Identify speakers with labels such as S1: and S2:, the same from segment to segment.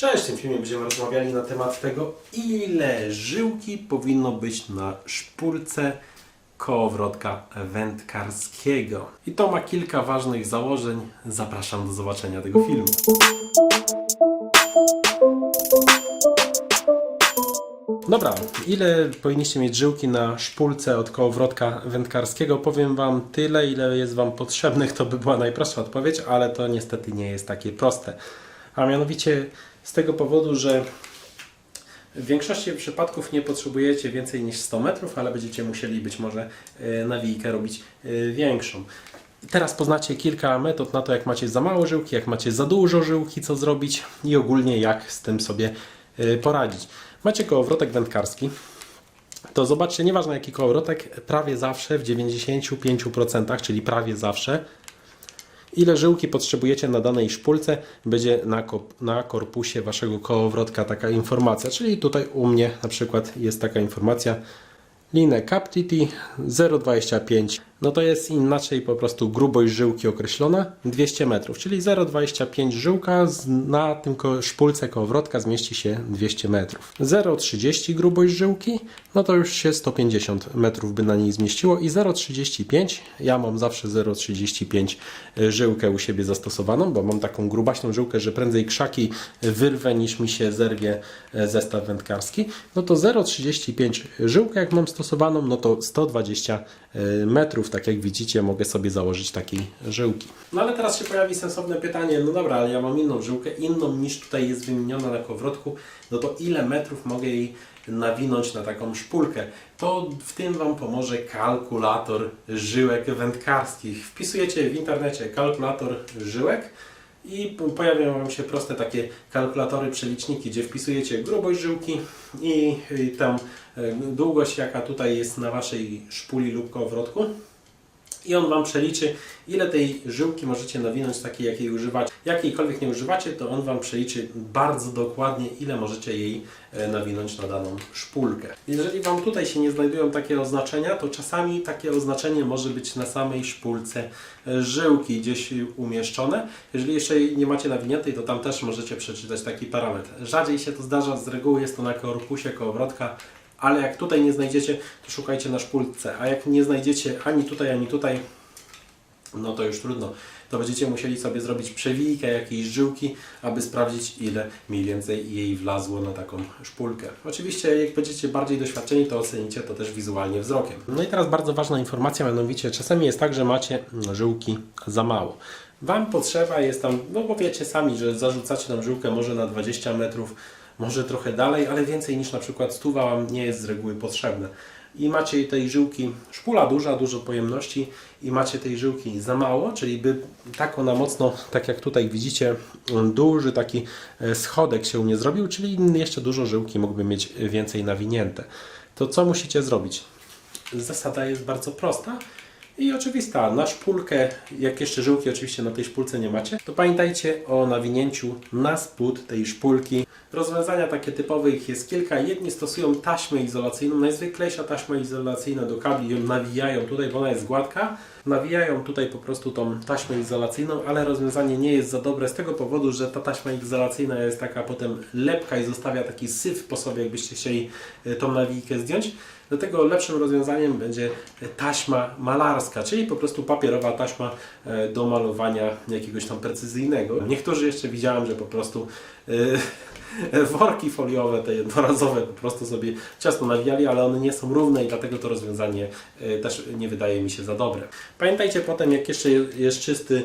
S1: Cześć, w tym filmie będziemy rozmawiali na temat tego, ile żyłki powinno być na szpulce kołowrotka wędkarskiego. I to ma kilka ważnych założeń. Zapraszam do zobaczenia tego filmu. Dobra, ile powinniście mieć żyłki na szpulce od kołowrotka wędkarskiego? Powiem Wam tyle, ile jest Wam potrzebnych. To by była najprostsza odpowiedź, ale to niestety nie jest takie proste. A mianowicie z tego powodu, że w większości przypadków nie potrzebujecie więcej niż 100 metrów, ale będziecie musieli być może e, nawijkę robić e, większą. Teraz poznacie kilka metod na to, jak macie za mało żyłki, jak macie za dużo żyłki, co zrobić i ogólnie jak z tym sobie e, poradzić. Macie kołowrotek wędkarski, to zobaczcie, nieważne jaki kołowrotek, prawie zawsze w 95%, czyli prawie zawsze, ile żyłki potrzebujecie na danej szpulce, będzie na, na korpusie waszego kołowrotka taka informacja. Czyli tutaj u mnie na przykład jest taka informacja linę Captity 0,25 no to jest inaczej po prostu grubość żyłki określona 200 metrów, czyli 0,25 żyłka na tym szpulce kołowrotka zmieści się 200 metrów. 0,30 grubość żyłki, no to już się 150 metrów by na niej zmieściło i 0,35, ja mam zawsze 0,35 żyłkę u siebie zastosowaną, bo mam taką grubaśną żyłkę, że prędzej krzaki wyrwę niż mi się zerwie e, zestaw wędkarski, no to 0,35 żyłkę jak mam stosowaną, no to 120 e, tak jak widzicie, mogę sobie założyć takiej żyłki. No ale teraz się pojawi sensowne pytanie, no dobra, ale ja mam inną żyłkę, inną niż tutaj jest wymieniona na kołowrotku, no to ile metrów mogę jej nawinąć na taką szpulkę? To w tym Wam pomoże kalkulator żyłek wędkarskich. Wpisujecie w internecie kalkulator żyłek, i po- pojawią Wam się proste takie kalkulatory, przeliczniki, gdzie wpisujecie grubość żyłki i tę y, długość, jaka tutaj jest na Waszej szpuli lub kołowrotku. I on Wam przeliczy, ile tej żyłki możecie nawinąć takiej, jakiej używacie. Jakiejkolwiek nie używacie, to on Wam przeliczy bardzo dokładnie, ile możecie jej e, nawinąć na daną szpulkę. Jeżeli Wam tutaj się nie znajdują takie oznaczenia, to czasami takie oznaczenie może być na samej szpulce e, żyłki gdzieś umieszczone. Jeżeli jeszcze nie macie nawiniętej, to tam też możecie przeczytać taki parametr. Rzadziej się to zdarza, z reguły jest to na korpusie kołowrotka, ale jak tutaj nie znajdziecie, to szukajcie na szpulce, a jak nie znajdziecie ani tutaj, ani tutaj, no to już trudno. To będziecie musieli sobie zrobić przewijkę jakiejś żyłki, aby sprawdzić ile mniej więcej jej wlazło na taką szpulkę. Oczywiście jak będziecie bardziej doświadczeni, to ocenicie to też wizualnie wzrokiem. No i teraz bardzo ważna informacja, mianowicie czasami jest tak, że macie mm, żyłki za mało. Wam potrzeba jest tam, no bo wiecie sami, że zarzucacie tam żyłkę może na 20 metrów, może trochę dalej, ale więcej niż na przykład stuwa Wam nie jest z reguły potrzebne. I macie tej żyłki, szpula duża, dużo pojemności i macie tej żyłki za mało, czyli by tak ona mocno, tak jak tutaj widzicie, duży taki e, schodek się u mnie zrobił, czyli jeszcze dużo żyłki mógłby mieć więcej nawinięte. To co musicie zrobić? Zasada jest bardzo prosta i oczywista. Na szpulkę, jak jeszcze żyłki oczywiście na tej szpulce nie macie, to pamiętajcie o nawinięciu na spód tej szpulki. Rozwiązania takie typowe ich jest kilka. Jedni stosują taśmę izolacyjną, najzwyklejsza taśma izolacyjna do kabli, ją nawijają tutaj, bo ona jest gładka. Nawijają tutaj po prostu tą taśmę izolacyjną, ale rozwiązanie nie jest za dobre z tego powodu, że ta taśma izolacyjna jest taka potem lepka i zostawia taki syf po sobie, jakbyście chcieli e, tą nawijkę zdjąć. Dlatego lepszym rozwiązaniem będzie taśma malarska, czyli po prostu papierowa taśma e, do malowania jakiegoś tam precyzyjnego. Niektórzy jeszcze widziałem, że po prostu e, worki foliowe, te jednorazowe, po prostu sobie ciasno nawijali, ale one nie są równe i dlatego to rozwiązanie e, też nie wydaje mi się za dobre. Pamiętajcie potem, jak jeszcze jest czysty,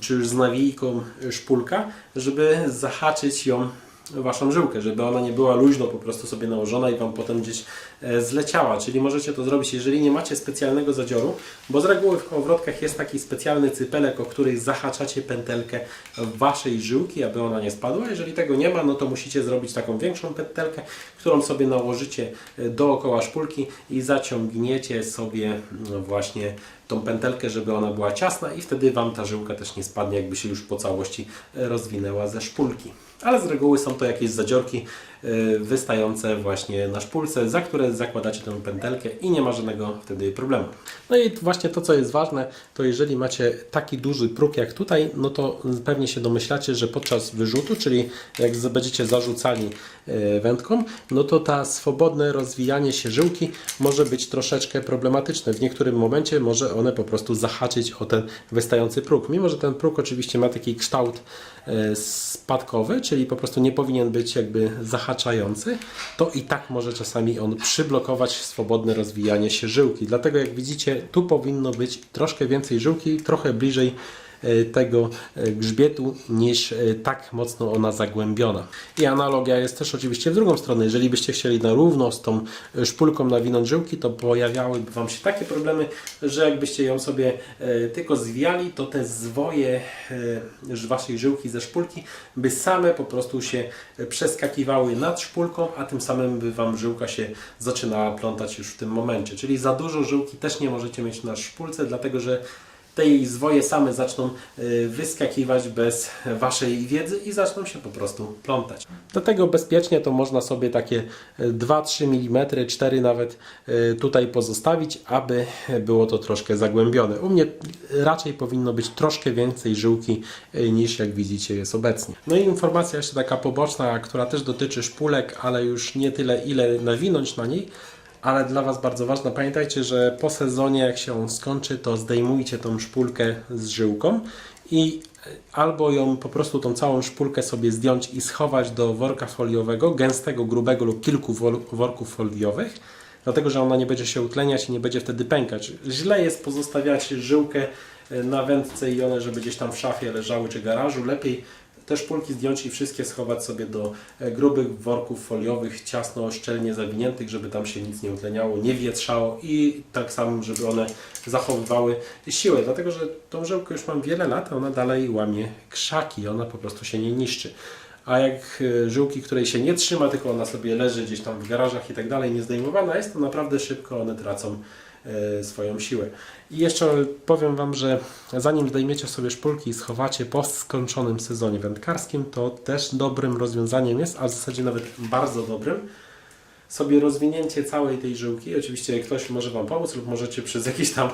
S1: czy już z nawijką szpulka, żeby zahaczyć ją waszą żyłkę, żeby ona nie była luźno po prostu sobie nałożona i wam potem gdzieś e, zleciała. Czyli możecie to zrobić, jeżeli nie macie specjalnego zadzioru, bo z reguły w kołowrotkach jest taki specjalny cypelek, o który zahaczacie pętelkę waszej żyłki, aby ona nie spadła. Jeżeli tego nie ma, no to musicie zrobić taką większą pętelkę, którą sobie nałożycie e, dookoła szpulki i zaciągniecie sobie no właśnie tą pętelkę, żeby ona była ciasna i wtedy Wam ta żyłka też nie spadnie, jakby się już po całości e, rozwinęła ze szpulki. Ale z reguły są to jakieś zadziorki e, wystające właśnie na szpulce, za które zakładacie tę pętelkę i nie ma żadnego wtedy problemu. No i właśnie to, co jest ważne, to jeżeli macie taki duży próg jak tutaj, no to pewnie się domyślacie, że podczas wyrzutu, czyli jak będziecie zarzucali e, wędką, no to ta swobodne rozwijanie się żyłki może być troszeczkę problematyczne. W niektórym momencie może one po prostu zahaczyć o ten wystający próg. Mimo, że ten próg oczywiście ma taki kształt e, spadkowy, czyli po prostu nie powinien być jakby zahaczający, to i tak może czasami on przyblokować swobodne rozwijanie się żyłki. Dlatego jak widzicie, tu powinno być troszkę więcej żyłki, trochę bliżej tego e, grzbietu niż e, tak mocno ona zagłębiona. I analogia jest też oczywiście w drugą stronę. Jeżeli byście chcieli na równo z tą e, szpulką nawinąć żyłki, to pojawiałyby Wam się takie problemy, że jakbyście ją sobie e, tylko zwijali, to te zwoje e, Waszej żyłki ze szpulki by same po prostu się e, przeskakiwały nad szpulką, a tym samym by Wam żyłka się zaczynała plątać już w tym momencie. Czyli za dużo żyłki też nie możecie mieć na szpulce, dlatego że te jej zwoje same zaczną y, wyskakiwać bez Waszej wiedzy i zaczną się po prostu plątać. Dlatego bezpiecznie to można sobie takie y, 2-3 mm, 4 nawet y, tutaj pozostawić, aby było to troszkę zagłębione. U mnie raczej powinno być troszkę więcej żyłki y, niż jak widzicie jest obecnie. No i informacja jeszcze taka poboczna, która też dotyczy szpulek, ale już nie tyle ile nawinąć na niej, ale dla Was bardzo ważne, pamiętajcie, że po sezonie, jak się on skończy, to zdejmujcie tą szpulkę z żyłką i albo ją po prostu tą całą szpulkę sobie zdjąć i schować do worka foliowego, gęstego, grubego lub kilku worków foliowych, dlatego że ona nie będzie się utleniać i nie będzie wtedy pękać. Źle jest pozostawiać żyłkę e, na wędce i one, żeby gdzieś tam w szafie leżały czy garażu. Lepiej te szpulki zdjąć i wszystkie schować sobie do e, grubych worków foliowych, ciasno, szczelnie zawiniętych, żeby tam się nic nie utleniało, nie wietrzało i tak samo, żeby one zachowywały siłę. Dlatego, że tą żyłkę już mam wiele lat, a ona dalej łamie krzaki, ona po prostu się nie niszczy. A jak e, żyłki, której się nie trzyma, tylko ona sobie leży gdzieś tam w garażach i tak dalej, niezdejmowana jest, to naprawdę szybko one tracą swoją siłę. I jeszcze powiem Wam, że zanim zdejmiecie sobie szpulki i schowacie po skończonym sezonie wędkarskim, to też dobrym rozwiązaniem jest, a w zasadzie nawet bardzo dobrym, sobie rozwinięcie całej tej żyłki. Oczywiście ktoś może Wam pomóc lub możecie przez jakieś tam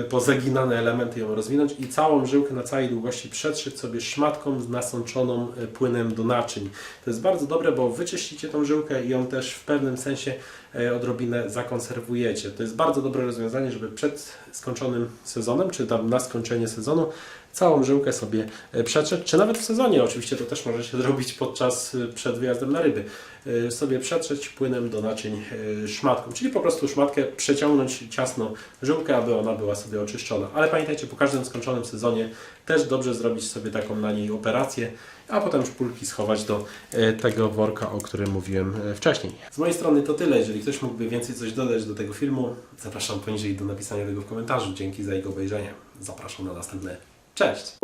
S1: y, pozaginane elementy ją rozwinąć i całą żyłkę na całej długości przetrzeć sobie szmatką nasączoną y, płynem do naczyń. To jest bardzo dobre, bo wyczyścicie tą żyłkę i ją też w pewnym sensie y, odrobinę zakonserwujecie. To jest bardzo dobre rozwiązanie, żeby przed skończonym sezonem, czy tam na skończenie sezonu całą żyłkę sobie e, przetrzeć, czy nawet w sezonie oczywiście to też możecie zrobić podczas e, przed wyjazdem na ryby. E, Sobie przetrzeć płynem do naczyń szmatką, czyli po prostu szmatkę przeciągnąć ciasno żyłkę, aby ona była sobie oczyszczona. Ale pamiętajcie, po każdym skończonym sezonie też dobrze zrobić sobie taką na niej operację, a potem szpulki schować do tego worka, o którym mówiłem wcześniej. Z mojej strony to tyle. Jeżeli ktoś mógłby więcej coś dodać do tego filmu, zapraszam poniżej do napisania tego w komentarzu. Dzięki za jego obejrzenie. Zapraszam na następne. Cześć!